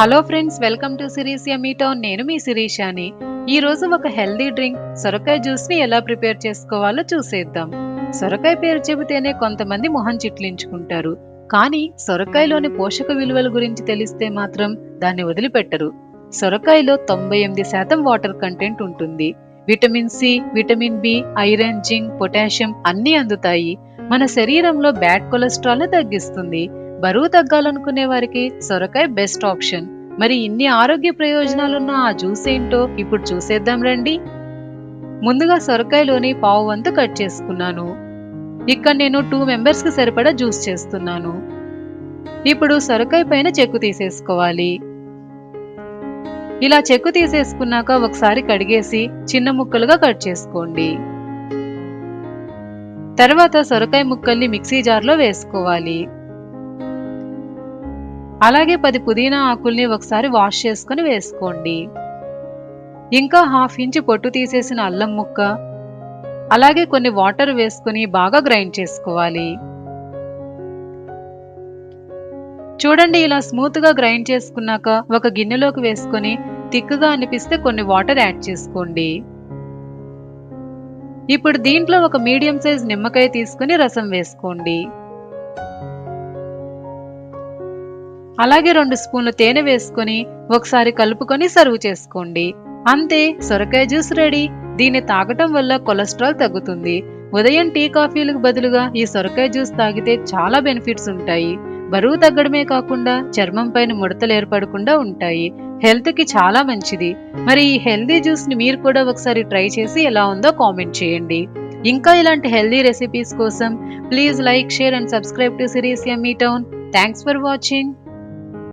Hello friends welcome to Siri's Yummy నేను మీ శిరీషాని. ఈ రోజు ఒక హెల్దీ డ్రింక్ సొరకాయ జ్యూస్ని ఎలా ప్రిపేర్ చేసుకోవాలో చూసేద్దాం. సొరకాయ పేరు చెబితేనే కొంతమంది మొహం చిట్లించుకుంటారు. కానీ సొరకాయలోని పోషక విలువల గురించి తెలిస్తే మాత్రం దాన్ని వదిలిపెట్టరు. సొరకాయలో తొంభై ఎనిమిది శాతం వాటర్ కంటెంట్ ఉంటుంది. Vitamin C vitamin B iron zinc potassium అన్నీ అందుతాయి. మన శరీరంలో బ్యాడ్ కొలెస్ట్రాల్ తగ్గిస్తుంది. బరువు తగ్గాలనుకునే వారికి సొరకాయ బెస్ట్ ఆప్షన్ మరి ఇన్ని ఆరోగ్య ప్రయోజనాలున్న ఆ జ్యూస్ ఏంటో ఇప్పుడు చూసేద్దాం రండి. ముందుగా సొరకాయలోని పావు వంతు కట్ చేసుకున్నాను. ఇక్కడ నేను టూ మెంబర్స్కి సరిపడా జ్యూస్ చేస్తున్నాను. ఇప్పుడు సొరకాయ పైన చెక్కు తీసేసుకోవాలి. ఇలా చెక్కు తీసేసుకున్నాక ఒకసారి కడిగేసి చిన్న ముక్కలుగా కట్ చేసుకోండి. తర్వాత సొరకాయ ముక్కల్ని మిక్సీ జార్లో వేసుకోవాలి. అలాగే పది పుదీనా ఆకుల్ని ఒకసారి వాష్ చేసుకుని వేసుకోండి. ఇంకా హాఫ్ ఇంచ్ పొట్టు తీసేసిన అల్లం ముక్క అలాగే కొన్ని వాటర్ వేసుకుని బాగా గ్రైండ్ చేసుకోవాలి. చూడండి ఇలా స్మూత్గా గ్రైండ్ చేసుకున్నాక ఒక గిన్నెలోకి వేసుకొని తిక్కుగా అనిపిస్తే కొన్ని వాటర్ యాడ్ చేసుకోండి. ఇప్పుడు దీంట్లో ఒక మీడియం సైజ్ నిమ్మకాయ తీసుకుని రసం వేసుకోండి. అలాగే రెండు స్పూన్లు తేనె వేసుకొని ఒకసారి కలుపుకొని సర్వ్ చేసుకోండి. అంతే సొరకాయ జ్యూస్ రెడీ. దీన్ని తాగటం వల్ల కొలెస్ట్రాల్ తగ్గుతుంది. ఉదయం టీ కాఫీలకు బదులుగా ఈ సొరకాయ జ్యూస్ తాగితే చాలా బెనిఫిట్స్ ఉంటాయి. బరువు తగ్గడమే కాకుండా చర్మం పైన ముడతలు ఏర్పడకుండా ఉంటాయి. హెల్త్కి చాలా మంచిది. మరి ఈ హెల్దీ జ్యూస్ని మీరు కూడా ఒకసారి ట్రై చేసి ఎలా ఉందో కామెంట్ చేయండి. ఇంకా ఇలాంటి హెల్దీ రెసిపీస్ కోసం please like share and subscribe to Siri's Yummy Town. Thanks for watching.